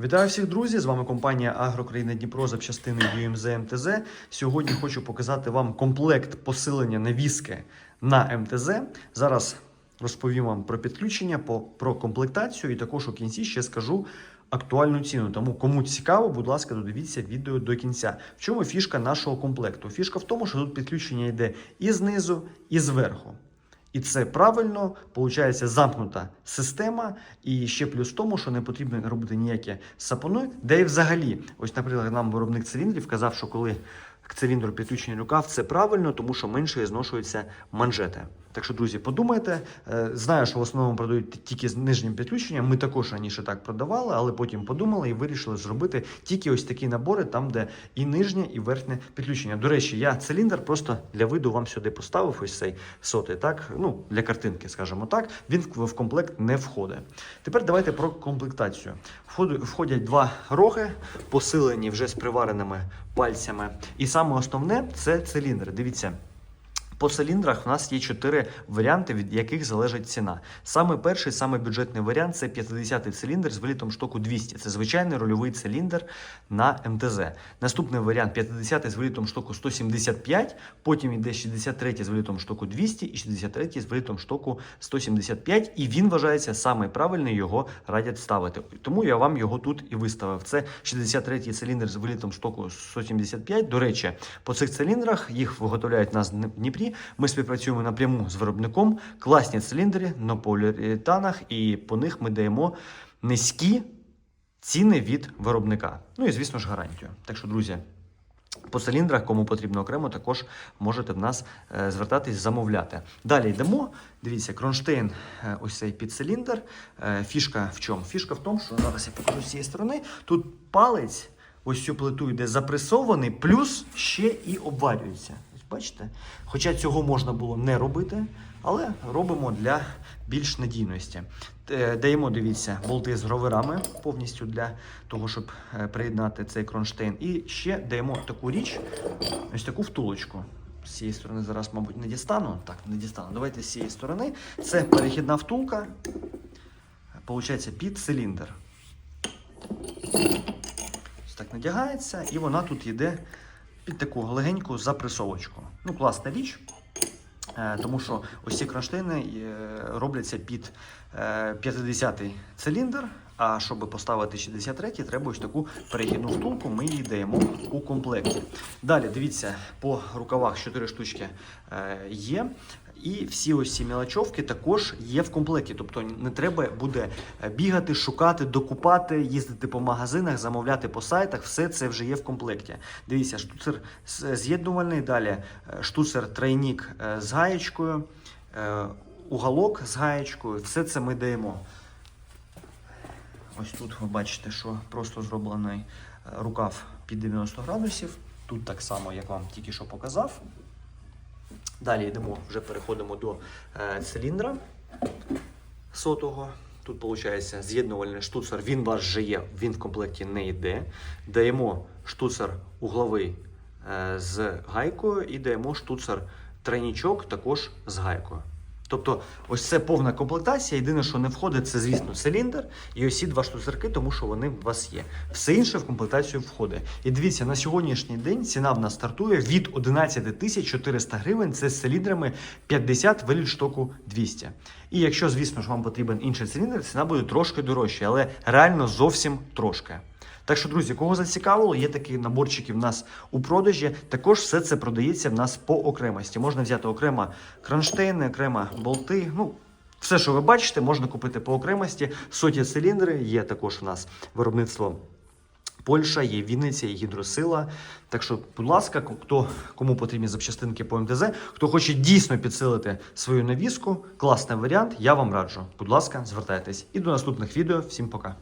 Вітаю всіх, друзі! З вами компанія Агрокраїна Дніпро запчастини UMZ МТЗ. Сьогодні хочу показати вам комплект посилення навіски на МТЗ. Зараз розповім вам про підключення, про комплектацію і також у кінці ще скажу актуальну ціну. Тому кому цікаво, будь ласка, додивіться відео до кінця. В чому фішка нашого комплекту? Фішка в тому, що тут підключення йде і знизу, і зверху. І це правильно, виходить замкнута система. І ще плюс в тому, що не потрібно робити ніякі сапони, де і взагалі, ось, наприклад, нам виробник циліндрів казав, що коли к циліндру підключений рукав, це правильно, тому що менше зношуються манжети. Так що, друзі, подумайте. Е, Знаю, що в основному продають тільки з нижнім підключенням. Ми також раніше так продавали, але потім подумали і вирішили зробити тільки ось такі набори, там, де і нижнє, і верхнє підключення. До речі, я циліндр просто для виду вам сюди поставив ось цей сотий, так ну для картинки, скажімо так. Він в комплект не входить. Тепер давайте про комплектацію. Входять два роги, посилені вже з привареними пальцями. І саме основне це циліндр. Дивіться. По циліндрах в нас є чотири варіанти, від яких залежить ціна. Саме перший, саме бюджетний варіант це 50-й циліндр з вилітом штоку 200. Це звичайний рульовий циліндр на МТЗ. Наступний варіант 50-й з вилітом штоку 175, потім йде 63-й з вилітом штоку 200 і 63-й з вилітом штоку 175. І він вважається саме правильний, його радять ставити. Тому я вам його тут і виставив. Це 63-й циліндр з вилітом штоку 175. До речі, по цих циліндрах їх виготовляють в Дніпрі. Ми співпрацюємо напряму з виробником. Класні циліндри на поліуретанах, і по них ми даємо низькі ціни від виробника. Ну і звісно ж гарантію. Так що, друзі. По циліндрах, кому потрібно окремо, також можете в нас е, звертатись, замовляти. Далі йдемо. Дивіться, кронштейн, е, ось цей підциліндр. Е, фішка в чому? Фішка в тому, що зараз я покажу з цієї сторони. Тут палець, ось цю плиту йде запресований, плюс ще і обварюється. Бачите? Хоча цього можна було не робити, але робимо для більш надійності. Е, Даємо, дивіться, болти з гроверами повністю для того, щоб е, приєднати цей кронштейн. І ще даємо таку річ, ось таку втулочку. З цієї сторони зараз, мабуть, не дістану. Так, не дістану. Давайте з цієї сторони. Це перехідна втулка. Получається під циліндр. Ось так надягається, і вона тут йде під таку легеньку запресовочку. Ну, класна річ. Е, Тому що ось ці кронштейни е, робляться під е, 50-й циліндр. А щоб поставити 63-й, треба ось таку перехідну втулку. Ми її даємо у комплекті. Далі дивіться, по рукавах 4 штучки е, є. І всі ось ці мілочовки також є в комплекті. Тобто не треба буде е, бігати, шукати, докупати, їздити по магазинах, замовляти по сайтах. Все це вже є в комплекті. Дивіться, штуцер з'єднувальний. Далі е, штуцер тройнік е, з гаєчкою, е, уголок з гаєчкою. Все це ми даємо. Ось тут ви бачите, що просто зроблений е, рукав під 90 градусів. Тут так само, як вам тільки що показав. Далі йдемо, вже переходимо до е, циліндра сотого. Тут виходить з'єднувальний штуцер, він у вас вже є, він в комплекті не йде. Даємо штуцер угловий е, з гайкою і даємо штуцер тройнічок також з гайкою. Тобто, ось це повна комплектація. Єдине, що не входить, це, звісно, циліндр і ось ці два штуцерки, тому що вони у вас є. Все інше в комплектацію входить. І дивіться, на сьогоднішній день ціна в нас стартує від 11 тисяч 400 гривень. Це з циліндрами 50 виліт штоку 200. І якщо, звісно ж, вам потрібен інший циліндр, ціна буде трошки дорожча, але реально зовсім трошки. Так що, друзі, кого зацікавило, є такі наборчики в нас у продажі. Також все це продається в нас по окремості. Можна взяти окремо кронштейни, окремо болти. Ну, все, що ви бачите, можна купити по окремості. Соті циліндри є також у нас виробництво. Польща, є Вінниця, є гідросила. Так що, будь ласка, хто кому потрібні запчастинки по МТЗ, хто хоче дійсно підсилити свою навіску, класний варіант, я вам раджу. Будь ласка, звертайтесь. І до наступних відео. Всім пока.